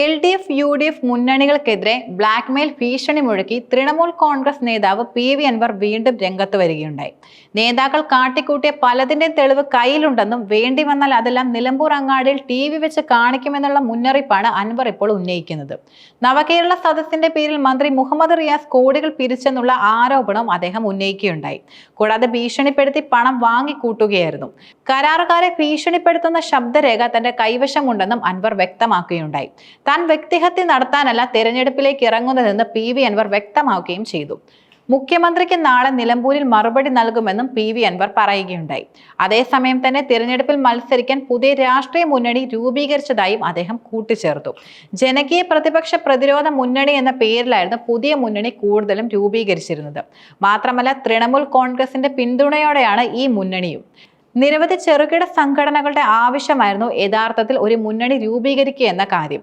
L D F U D F മുന്നണികൾക്കെതിരെ blackmail ഭീഷണി മുഴക്കി തൃണമൂൽ കോൺഗ്രസ് നേതാവ് പി വി അൻവർ വീണ്ടും രംഗത്ത് വരികയുണ്ടായി. നേതാക്കൾ കാട്ടിക്കൂട്ടിയ പലതിന്റെ തെളിവ് കയ്യിലുണ്ടെന്നും വേണ്ടി വന്നാൽ അതെല്ലാം നിലമ്പൂർ അങ്ങാടിയിൽ ടി വി വെച്ച് കാണിക്കുമെന്നുള്ള മുന്നറിയിപ്പാണ് അൻവർ ഇപ്പോൾ ഉന്നയിക്കുന്നത്. നവകേരള സദസ്സിന്റെ പേരിൽ മന്ത്രി മുഹമ്മദ് റിയാസ് കോടികൾ പിരിച്ചെന്നുള്ള ആരോപണം അദ്ദേഹം ഉന്നയിക്കുകയുണ്ടായി. കൂടാതെ ഭീഷണിപ്പെടുത്തി പണം വാങ്ങിക്കൂട്ടുകയായിരുന്നു. കരാറുകാരെ ഭീഷണിപ്പെടുത്തുന്ന ശബ്ദരേഖ തന്റെ കൈവശമുണ്ടെന്നും അൻവർ വ്യക്തമാക്കുകയുണ്ടായി. താൻ വ്യക്തിഹത്യ നടത്താനല്ല തെരഞ്ഞെടുപ്പിലേക്ക് ഇറങ്ങുന്നതെന്ന് പി വി അൻവർ വ്യക്തമാക്കുകയും ചെയ്തു. മുഖ്യമന്ത്രിക്ക് നാളെ നിലമ്പൂരിൽ മറുപടി നൽകുമെന്നും പി വി അൻവർ പറയുകയുണ്ടായി. അതേസമയം തന്നെ തിരഞ്ഞെടുപ്പിൽ മത്സരിക്കാൻ പുതിയ രാഷ്ട്രീയ മുന്നണി രൂപീകരിച്ചതായും അദ്ദേഹം കൂട്ടിച്ചേർത്തു. ജനകീയ പ്രതിപക്ഷ പ്രതിരോധ മുന്നണി എന്ന പേരിലായിരുന്നു പുതിയ മുന്നണി കൂടുതലും രൂപീകരിച്ചിരുന്നത്. മാത്രമല്ല തൃണമൂൽ കോൺഗ്രസിന്റെ പിന്തുണയോടെയാണ് ഈ മുന്നണിയും. നിരവധി ചെറുകിട സംഘടനകളുടെ ആവശ്യമായിരുന്നു യഥാർത്ഥത്തിൽ ഒരു മുന്നണി രൂപീകരിക്കുക എന്ന കാര്യം.